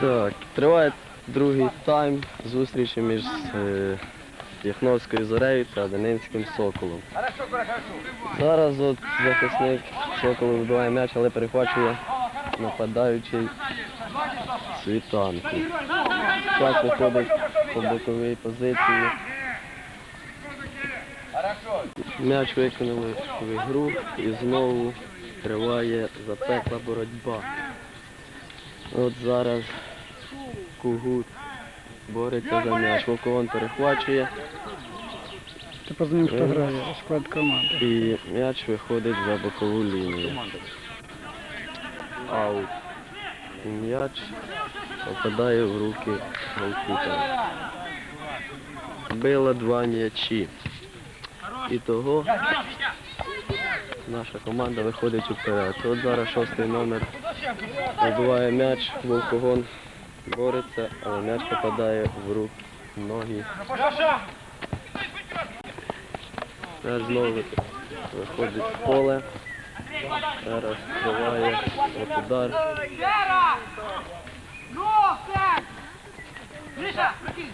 Так, триває другий тайм зустрічі між е, Яхновською зорею та Данинським соколом. Зараз от захисник соколу вибиває м'яч, але перехвачує нападаючий світанку. Так виходить по боковій позиції. М'яч викинули в ігру і знову триває запекла боротьба. От зараз Кугут бореться за м'яч. Вовковон перехвачує Ти познайом, хто грає, склад команди. і м'яч виходить за бокову лінію. Аут. І м'яч попадає в руки голкіпера. Била два м'ячі. І того наша команда виходить уперед. От зараз шостий номер вибиває м'яч, Вовкогон бореться, але м'яч попадає в руки ноги. М'яч знову ви- виходить в поле. Зараз триває от удар. Ну, так! Гриша, прикинь!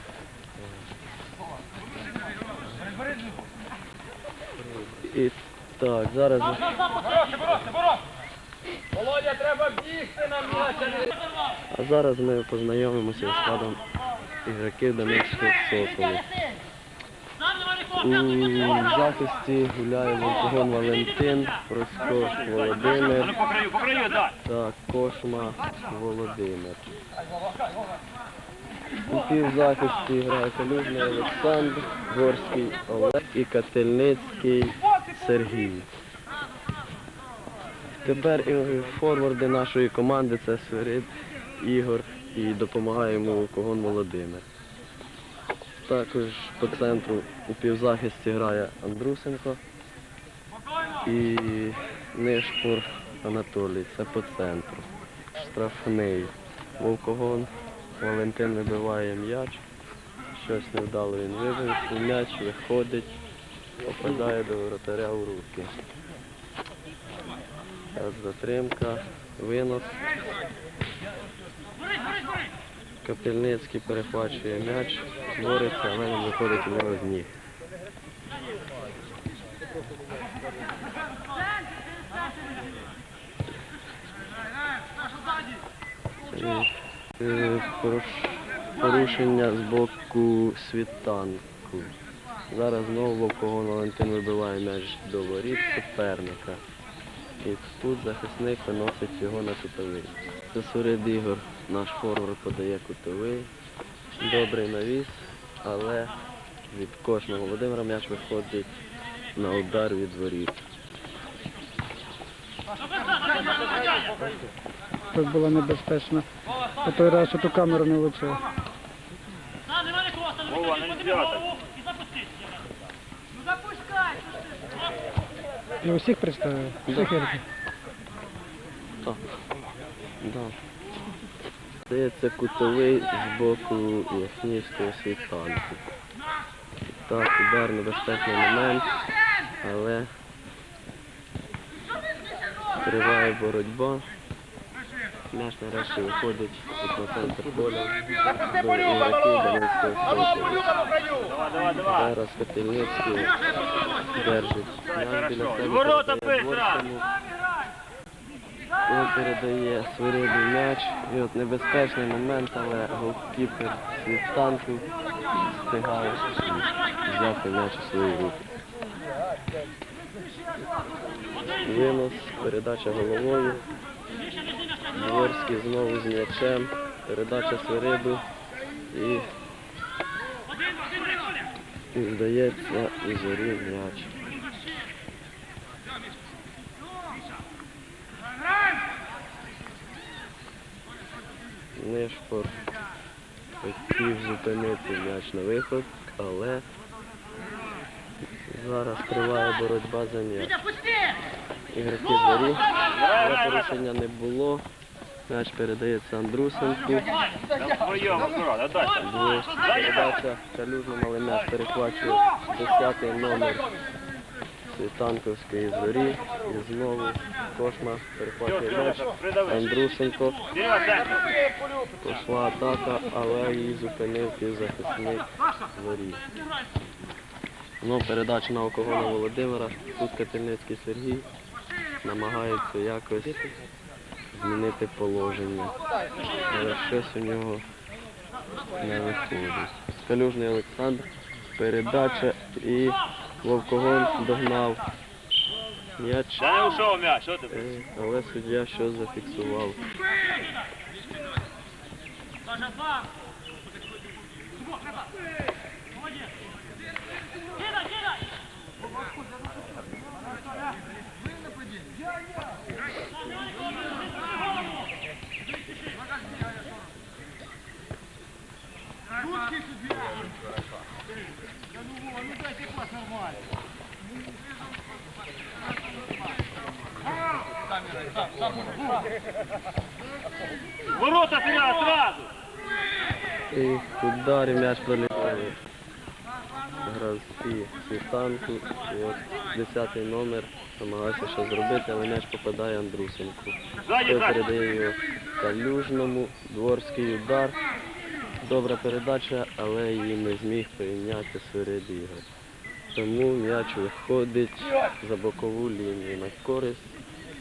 І так, зараз Володя, треба бігти на м'яч! А зараз ми познайомимося з складом ігроків Донецького Соколу. У захисті гуляє Волкогон Валентин, Просько Володимир та Кошма Володимир. У півзахисті грає Калюжний Олександр, Горський Олег і Кательницький Сергій. Тепер і форварди нашої команди це Свирид Ігор і допомагає йому Когон Володимир. Також по центру у півзахисті грає Андрусенко і Нишпур Анатолій. Це по центру. Штрафний. Вовкогон Валентин вибиває м'яч. Щось невдало він вибив. М'яч виходить, попадає до воротаря в руки. Затримка, винос. Капельницький перехвачує м'яч, бореться, але він виходить у нього з ніг. Поруш- Порушення з боку світанку. Зараз знову Вовкогон Валентин вибиває м'яч до воріт суперника. І тут захисник виносить його на кутовий. Це Сурид Ігор, наш форвард подає кутовий. Добрий навіс, але від кожного Володимира м'яч виходить на удар від воріт. Тут було небезпечно. По той раз що ту камеру не влучив. Вова, не взяти. Ну запускай! І усіх представив? Всіх ігроків? Так. Да. Здається, кутовий з боку Яхнівського світанку. Так, удар небезпечний момент, але триває боротьба. М'яч нарешті виходить тут на центр поля. Зараз Котельницький держить. Ворота передає. Він передає Свириду м'яч. І от небезпечний момент, але голкіпер світанку встигає взяти м'яч у свої руки. Винос, передача головою. Дворський знову з м'ячем. Передача Свириду і, і здається, і зорі м'яч. Нишпор хотів зупинити м'яч на виход, але зараз триває боротьба за м'яч. Ігроки дворі, але порушення не було. М'яч передається Андрусенку. Передача Калюжному, але м'яч перехвачує 10 номер Світанковської зорі. І знову Кошма перехватує м'яч. Андрусенко. Пішла атака, але її зупинив півзахисник зорі. Ну, передача на Окогона Володимира. Тут Кательницький Сергій намагається якось змінити положення. Але щось у нього не виходить. Скалюжний Олександр. Передача і Вовкогон догнав м'яч. Е, Але суддя щось зафіксував. І удар м'яч пролітає. Гравці світанку. І от 10 номер намагався щось зробити, але м'яч попадає Андрусенку. Той передає його Калюжному. Дворський удар. Добра передача, але її не зміг прийняти серед ігор. Тому м'яч виходить за бокову лінію на користь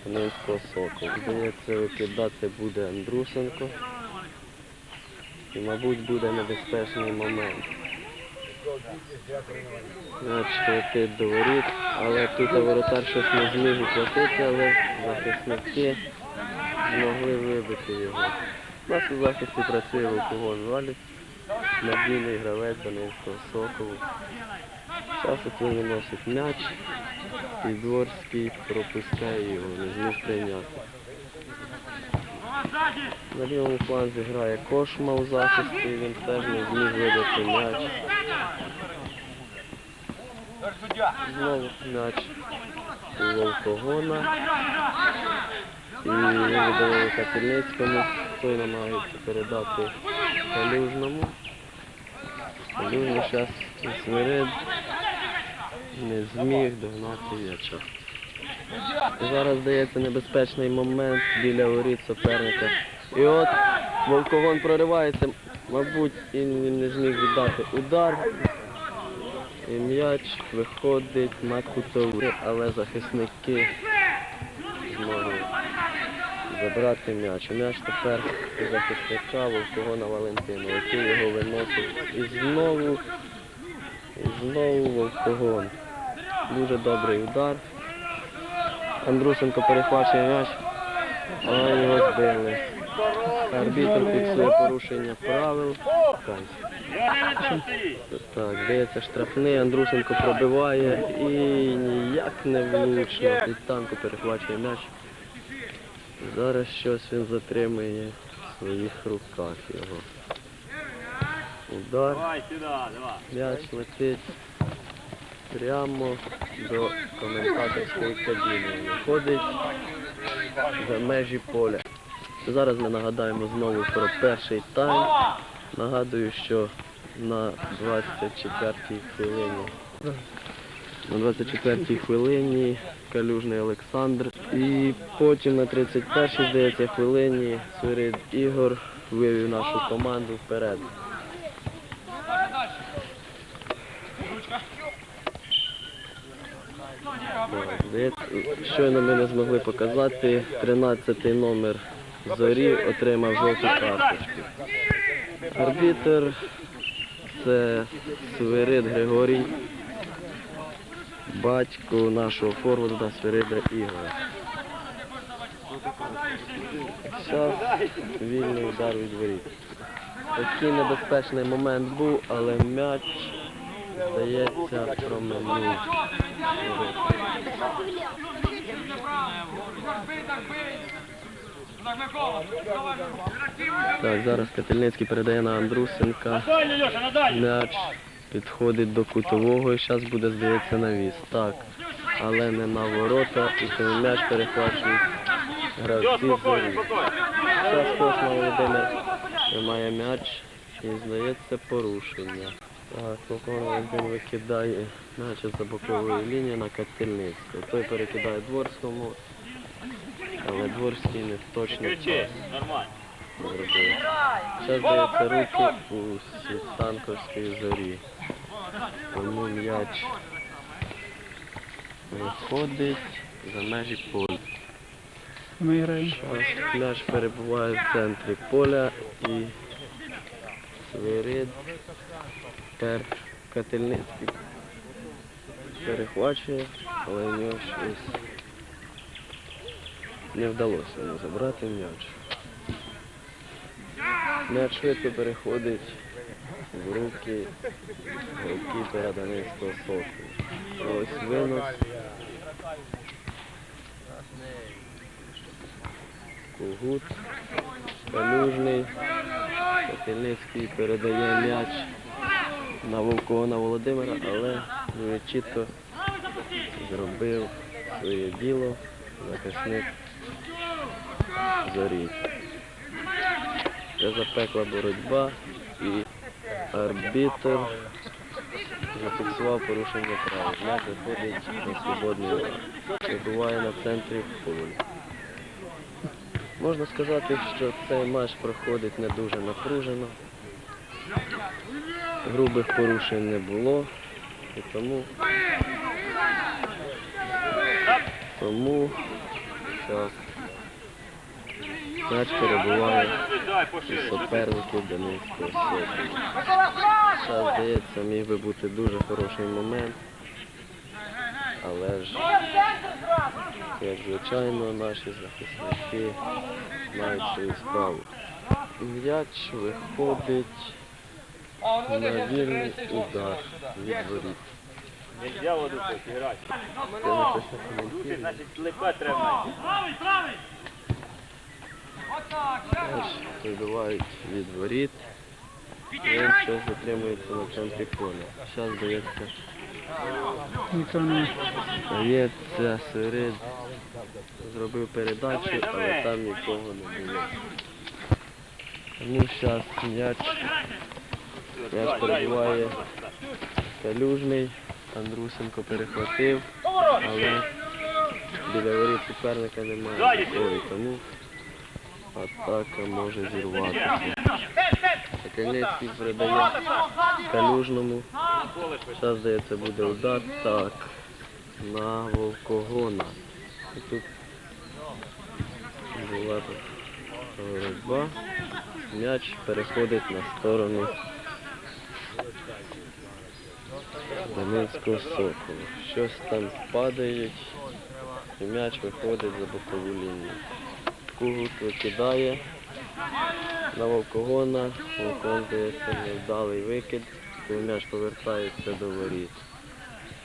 Кам'янського соку. Здається, викидати буде Андрусенко. І, мабуть, буде небезпечний момент. Летить до воріт, але тут воротар щось не зміг ухватити, але захисники змогли вибити його. У нас у захисті працює Вовкогон Валіць, надійний гравець Донецького Соколу. От він виносить м'яч, і Дворський пропускає його, не зміг прийняти. На лівому фланзі грає Кошма у захисті, він теж не зміг вибити м'яч. Знову м'яч у Вовкогона. І він віддали Капельницькому, той намагається передати Калюжному. Калюжний зараз Свирид не зміг догнати м'яча. Зараз здається небезпечний момент біля воріт суперника. І от Вовковон проривається, мабуть, і не зміг віддати удар. І м'яч виходить на кутову, але захисники змогли забрати м'яч. М'яч тепер захисника Вовковона Валентина, який його виносить. І знову, і знову Вовкогон. Дуже добрий удар. Андрусенко перехвачує м'яч, але його збили. Арбітр фіксує порушення правил. Так, здається, штрафний. Андрусенко пробиває і ніяк не влучно. Від танку перехвачує м'яч. Зараз щось він затримує в своїх руках його. Удар. М'яч летить прямо до коментаторської кабіни. Виходить за межі поля. Зараз ми нагадаємо знову про перший тайм. Нагадую, що на 24-й хвилині. На 24-й хвилині Калюжний Олександр. І потім на 31-й, здається, хвилині Свирид Ігор вивів нашу команду вперед. Щойно ми не змогли показати. 13-й номер зорі отримав жовту карточку. Арбітер це Свирид Григорій, батько нашого форварда Свирида Ігора. Зараз вільний удар від воріт. Такий небезпечний момент був, але м'яч, здається, проминув. Так, зараз Кательницький передає на Андрусенка. М'яч підходить до кутового і зараз буде, здається, навіс. Так, але не на ворота, і тому м'яч перехвачують гравці. Зараз Косма Володимир тримає м'яч і здається порушення. Так, Лукон Валентин викидає наче за бокової лінії на Катільницького. Той перекидає Дворському, але Дворський не точно нормально. зробив. Ще руки у Світанковській зорі. Тому м'яч виходить за межі поля. Зараз м'яч перебуває в центрі поля і Свирид тепер Кательницький перехвачує, але нього щось не вдалося йому забрати м'яч. М'яч швидко переходить в руки голкіпера Донецького соку. Ось винос. Кугут, Калюжний, Котельницький передає м'яч на Вовкона Володимира, але чітко зробив своє діло захисник зорі. Це запекла боротьба і арбітр зафіксував порушення права. М'яч виходить на свободний удар. Вибуває на центрі поля. Можна сказати, що цей матч проходить не дуже напружено. Грубих порушень не було. І тому, тому зараз матч перебуває у пошире. суперників Донецького Зараз, здається, міг би бути дуже хороший момент. Але ж, як звичайно, наші захисники мають свою справу. М'яч виходить вільний удар від воріт. Нельзя воду грати. Тут, значить, липе треба. Правий, правий! Вибивають від воріт. Він щось затримується на центрі поля. Зараз немає. здається, Сирид зробив передачу, але там нікого не було. Тому зараз м'яч, м'яч перебуває Калюжний, Андрусенко перехватив, але біля воріт суперника немає такої, тому атака може зірватися. Сокольницький передає Калюжному. Зараз, здається, буде удар. Так. На Вовкогона. І тут була боротьба. М'яч переходить на сторону Донецького соколу. Щось там падає, і м'яч виходить за бокову лінію. Кугут викидає на Вовкогона. Вовкогон, здається, невдалий викид, коли м'яч повертається до воріт.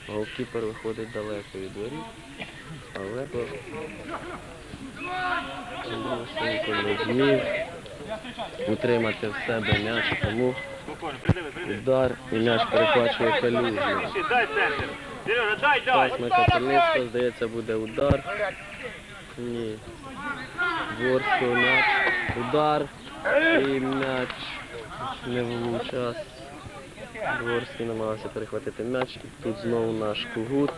Голкіпер виходить далеко від воріт, але не зміг утримати в себе м'яч, тому Удар і м'яч перехвачує калюжний. Ще Дай центр. Здається, буде удар. Ні. Дворського м'яч. Удар. І м'яч не влучив час. Дворський намагався перехватити м'яч. І тут знову наш кугут.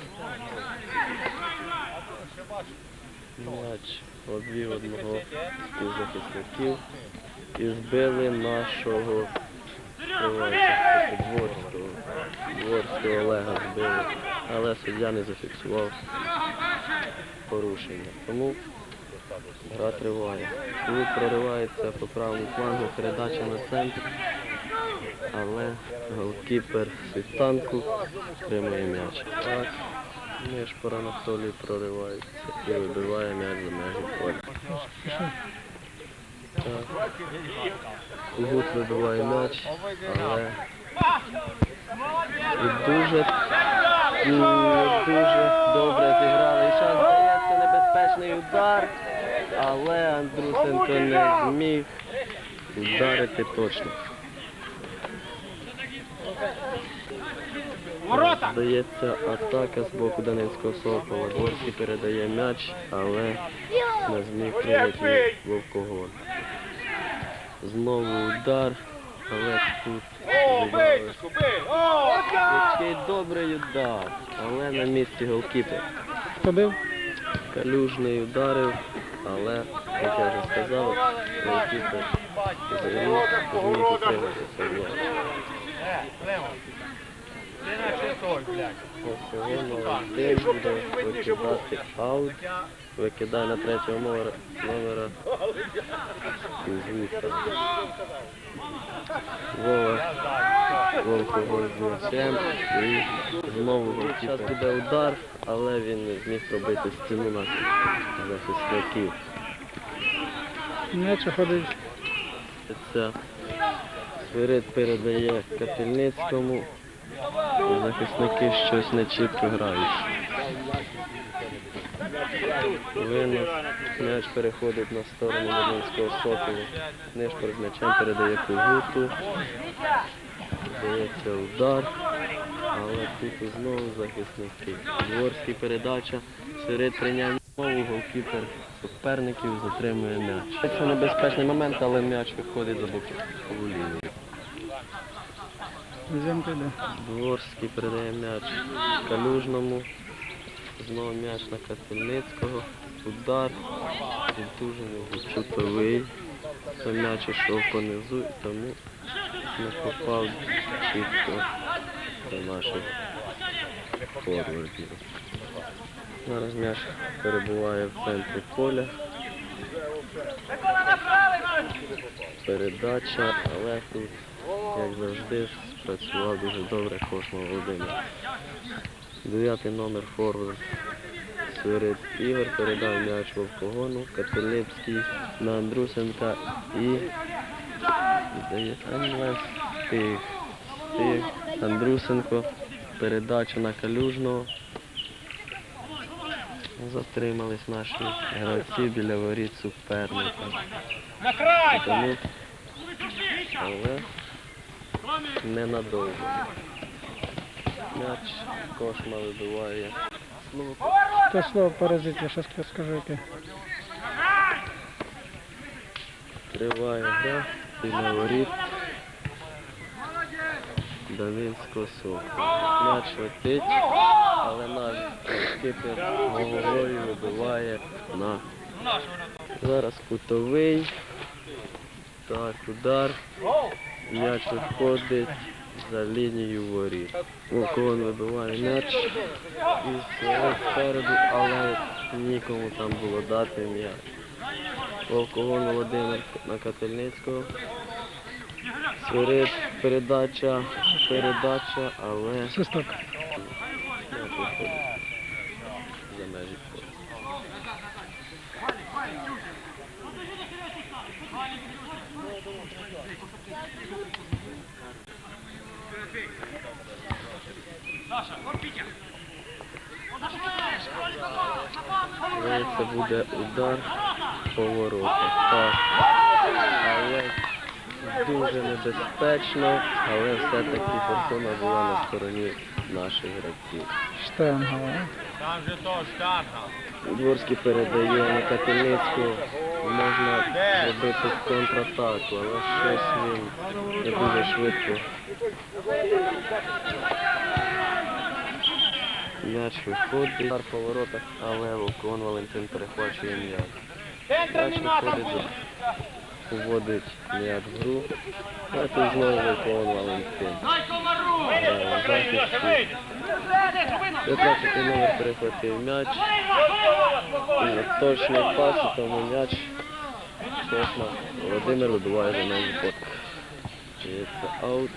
М'яч обвів одного з захисників і збили нашого Дворського. Дворського Олега збили, але суддя не зафіксував порушення. Тому гра триває. Клуб проривається по правому флангу, передача на центр, але голкіпер світанку тримає м'яч. Так, між Анатолій проривається і вибиває м'яч за межі поля. Так. Кугут вибиває м'яч, але і дуже, м, дуже добре зіграли. І зараз здається небезпечний удар, але Андрусенко не зміг ударити точно. Здається, атака з боку Донецького Сокола. Горський передає м'яч, але не зміг прийняти Вовкогон. Знову удар. але тут! Який добрий удар, але на місці голкіпер. Хто бив? Калюжний ударив, але, як я вже сказав, голкіпер зміг зміг утриматися в нього. Ти наче той, блядь. Ось його молодий буде викидати аут. Викидає на третього номера, номера. Вова Вовкого з м'ячем і знову. Зараз буде удар, але він не зміг пробити стіну наших захисників. М'яч ходить. Свирид передає Капельницькому. Захисники щось не чітко грають. Винос. М'яч переходить на сторону Мединського соколу. Нишпор з м'ячем передає Кугуту. Дається удар. Але тут знову захисники. Дворський передача. Свирид прийняв знову голкіпер суперників затримує м'яч. Це небезпечний момент, але м'яч виходить за бокову лінію. Дворський передає м'яч Калюжному. Знову м'яч на Капельницького. Удар. Відтужений чутовий. То м'яч йшов понизу і тому не попав чітко до наших форвардів. Зараз м'яч перебуває в центрі поля. Передача, але тут, як завжди, спрацював дуже добре Кошма Володимир. Дев'ятий номер форвард. Свирид Ігор передав м'яч Вовкогону, Капелипський на Андрусенка і Стиг. Стиг, Андрусенко, передача на Калюжного. Затримались наші гравці біля воріт суперника. Тому, але ненадовго. М'яч кошма вибиває. Хто слово паразит, я щас скажу яке. триває гра, біля воріт. Давинського соку. М'яч летить, але наш кипер головою вибиває на. Зараз кутовий. Так, удар. М'яч виходить за лінію воріт. Вовкован вибиває м'яч і спереду, але нікому там було дати м'яч. Вовкован Володимир на Кательницького. Свирид, передача, передача, але Свисток. м'яч виходить за межі поля. Це буде удар по воротах. Так. Але дуже небезпечно, але все-таки фортуна була на стороні наших гравців. Штангова. Там же то штанга. Дворський передає на Капельницьку. Можна робити контратаку, але щось він не дуже швидко. М'яч виходить, удар по воротах, але Вовкон Валентин перехвачує м'яч. М'яч виходить, за- уводить м'яч в гру. А тут знову Вовкон Валентин. 15 номер перехватив м'яч. І точний пас, і тому м'яч. Кошма. Володимир вибиває за межі поля. Це аут.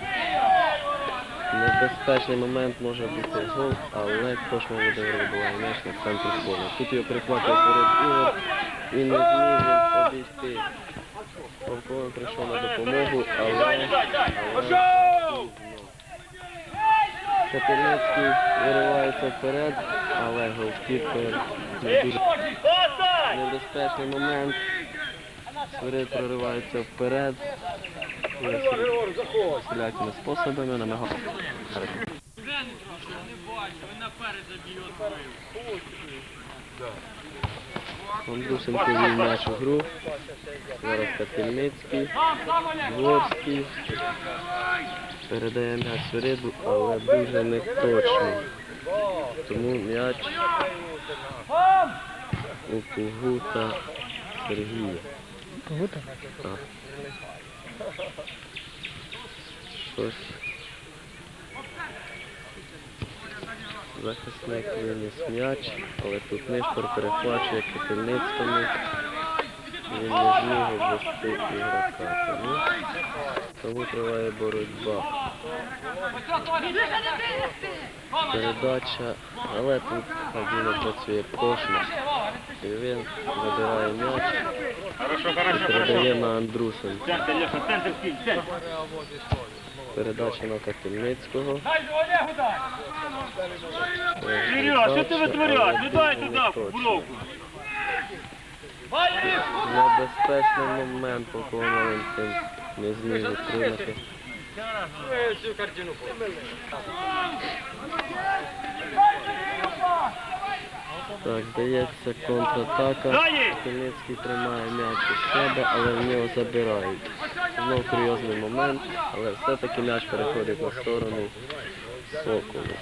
Небезпечний момент може бути гол, але Кошма Володимир вибиває м'яч на центрі поля. Тут його перехватує перед Ігор і не зміг обійти. Павковин прийшов на допомогу, але, але виривається вперед, але голкіпер не дуже небезпечний момент. Свирид проривається вперед. Всілякими способами намагав. Не бачу, він наперед заб'є. Андрусенко вів м'яч у гру. Зараз Кательницький, Дворський. Передає м'яч Свириду, але дуже неточно. Тому м'яч у Кугута Сергія. Гута? Так. Щось. Захисник виніс м'яч, але тут Нишпор перехвачує Кипельницькому. Він не зміг обвести ігрока. Тому, триває боротьба. Передача, але тут Фабіно працює кошмар. І він забирає м'яч і передає на Андрусенка. Передача на Кательницького. Серега, що ти витворяєш? Ну дай туди, в бровку. Небезпечний момент, поки Валентин не зміг утримати. Так, здається, контратака. Далі! Тримає м'яч у себе, але в нього забирають. Знов курйозний момент, але все-таки м'яч переходить на сторону Соколу.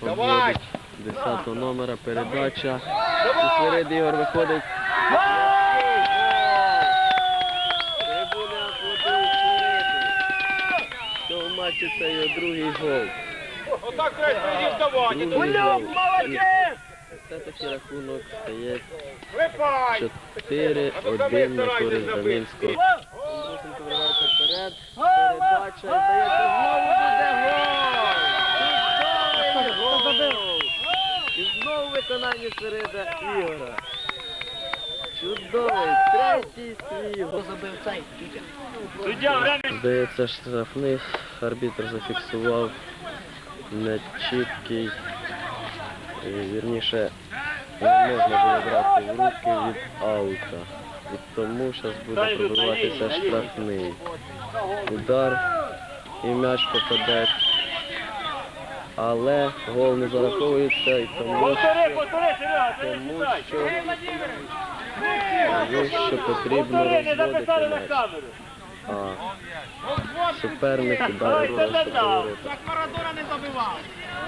Обводить 10 номера передача. І Свирид Ігор виходить. Аплодують Свириду. В матчі це його другий гол. Отак треба вставати. Все-таки рахунок стає Випай! 4-1 на користь Замінського. Андрусенко вривається вперед. Передача, здається, знову буде гол! Чудовий гол! І знову виконання Середа Ігора. Чудовий, третій свій гол. Суддя. Здається, штрафний арбітр зафіксував нечіткий, е, вірніше, не можна було брати в руки від аута. І тому зараз буде пробиватися штрафний. Удар і м'яч попаде. Але гол не зараховується і тому, Повтори, повтори, Серега, тому що, тому що потрібно розводити м'яч. А суперник ударив просто по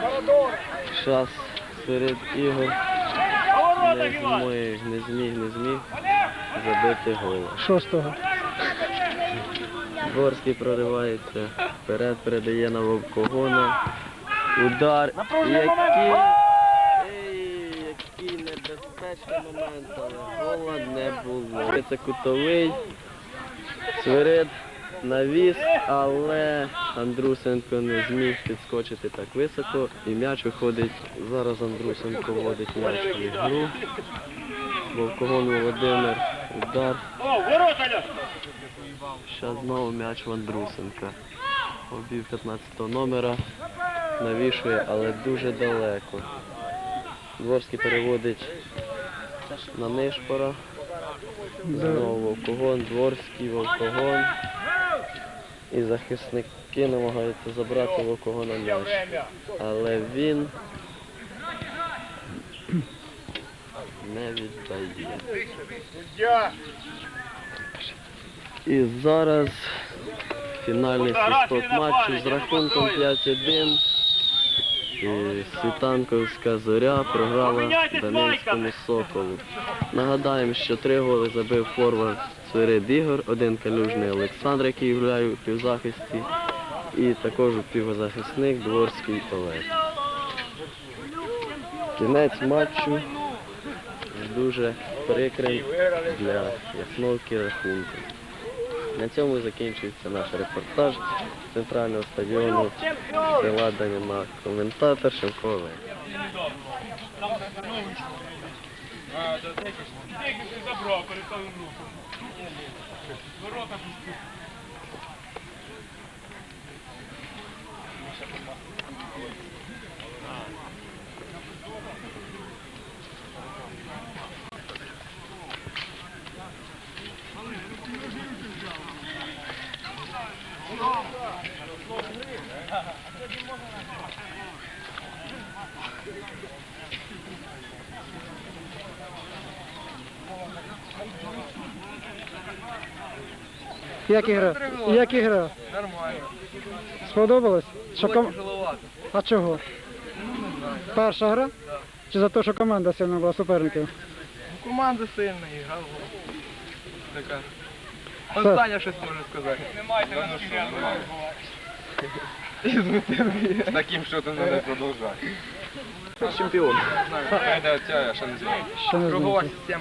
воротах. Час перед ігор Не зміг, не зміг, не зміг забити гола. Шостого. Дворський проривається, вперед передає на Вовкогона. Удар. Який, Ей, який небезпечний момент, але гола не було. Це кутовий. Свирид навіс, але Андрусенко не зміг підскочити так високо. І м'яч виходить. Зараз Андрусенко вводить м'яч в ігру. Вовкогон Володимир. Удар. Зараз знову м'яч в Андрусенка. Обів 15 номера. Навішує, але дуже далеко. Дворський переводить на Нишпора. Знову Вовкогон, Дворський, Вовкогон. І захисники намагаються забрати Вовкогона м'яч. Время. Але він не віддає. І зараз фінальний свисток матчу з рахунком 5-1. І Світанковська зоря програла Донецькому Соколу. Нагадаємо, що три голи забив форвард Свирид Ігор, один калюжний Олександр, який грає у півзахисті, і також у півзахисник Дворський Олег. Кінець матчу дуже прикрий для Ясновки рахунку. На цьому закінчується наш репортаж центрального стадіону села Даніна. Коментатор Шевко Олег. Ворота пусти. Як ігра? Як ігра? Нормально. Сподобалось? Що ком... А чого? Перша гра? Чи за те, що команда сильна була суперників? Ну, команда сильна і гра була. Така. Он Саня щось може сказати. Не майте на скільки З таким счетом треба продовжати. Чемпіон. Це ця, я ще не знаю. Кругова знаєте.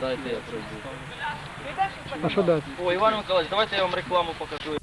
Дайте я пройду. А що дати? О, Іван Миколаївич, давайте я вам рекламу покажу.